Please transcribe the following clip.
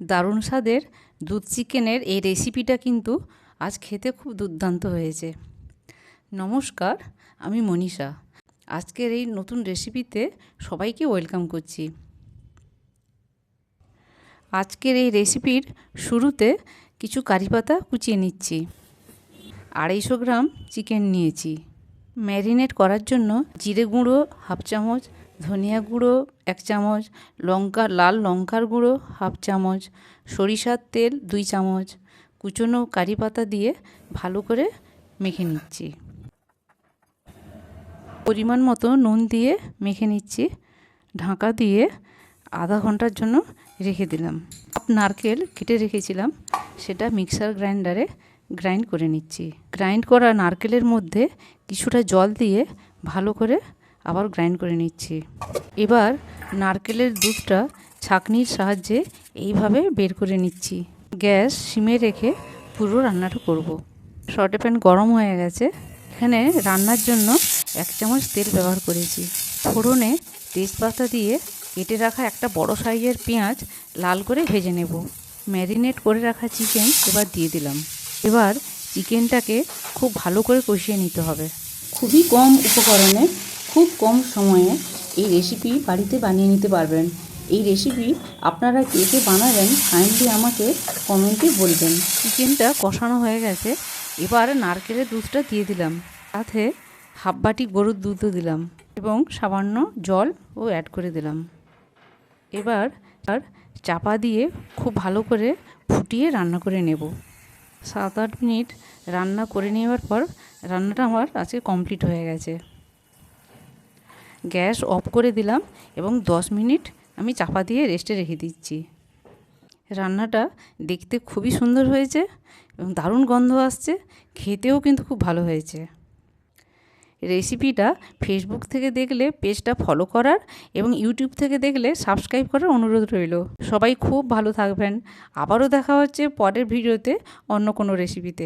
দারুণ স্বাদের দুধ চিকেনের এই রেসিপিটা কিন্তু আজ খেতে খুব দুর্দান্ত হয়েছে। নমস্কার, আমি মনীষা। আজকের এই নতুন রেসিপিতে সবাইকে ওয়েলকাম করছি। আজকের এই রেসিপির শুরুতে কিছু কারি পাতা কুচিয়ে নিচ্ছি। আড়াইশো গ্রাম চিকেন নিয়েছি। ম্যারিনেট করার জন্য জিরে গুঁড়ো হাফ চামচ ধনিয়া গুঁড়ো এক চামচ, লঙ্কা, লাল লঙ্কার গুঁড়ো হাফ চামচ, সরিষার তেল দুই চামচ। কুচনো কারি পাতা দিয়ে ভালো করে মেখে নিচ্ছি। পরিমাণ মতো নুন দিয়ে মেখে নিচ্ছি। ঢাকা দিয়ে আধা ঘণ্টার জন্য রেখে দিলাম। নারকেল কেটে রেখেছিলাম, সেটা মিক্সার গ্রাইন্ডারে গ্রাইন্ড করে নিচ্ছি। গ্রাইন্ড করা নারকেলের মধ্যে কিছুটা জল দিয়ে ভালো করে আবার গ্রাইন্ড করে নিচ্ছি। এবার নারকেলের দুধটা ছাঁকনির সাহায্যে এইভাবে বের করে নিচ্ছি। গ্যাস সিমে রেখে পুরো রান্নাটা করব। শর্টে প্যান গরম হয়ে গেছে। এখানে রান্নার জন্য এক চামচ তেল ব্যবহার করেছি। ফোড়নে তেজপাতা দিয়ে কেটে রাখা একটা বড় সাইজের পেঁয়াজ লাল করে ভেজে নেব। ম্যারিনেট করে রাখা চিকেন এবার দিয়ে দিলাম। এবার চিকেনটাকে খুব ভালো করে কষিয়ে নিতে হবে। খুবই কম উপকরণে খুব কম সময়ে এই রেসিপি বাড়িতে বানিয়ে নিতে পারবেন। এই রেসিপি আপনারা কে কে বানাবেন কাইন্ডলি আমাকে কমেন্টে বলবেন। চিকেনটা কষানো হয়ে গেছে, এবার নারকেলের দুধটা দিয়ে দিলাম। সাথে হাফ বাটি গরুর দুধও দিলাম এবং সামান্য জল ও অ্যাড করে দিলাম। এবার আর চাপা দিয়ে খুব ভালো করে ফুটিয়ে রান্না করে নেব। সাত আট মিনিট রান্না করে নেওয়ার পর রান্নাটা আমার আজকে কমপ্লিট হয়ে গেছে। গ্যাস অফ করে দিলাম এবং দশ মিনিট আমি চাপা দিয়ে রেস্টে রেখে দিচ্ছি। রান্নাটা দেখতে খুবই সুন্দর হয়েছে এবং দারুণ গন্ধ আসছে, খেতেও কিন্তু খুব ভালো হয়েছে। রেসিপিটা ফেসবুক থেকে দেখলে, পেজটা ফলো করার এবং ইউটিউব থেকে দেখলে সাবস্ক্রাইব করার অনুরোধ রইল। সবাই খুব ভালো থাকবেন। আবারও দেখা হচ্ছে পরের ভিডিওতে অন্য কোনো রেসিপিতে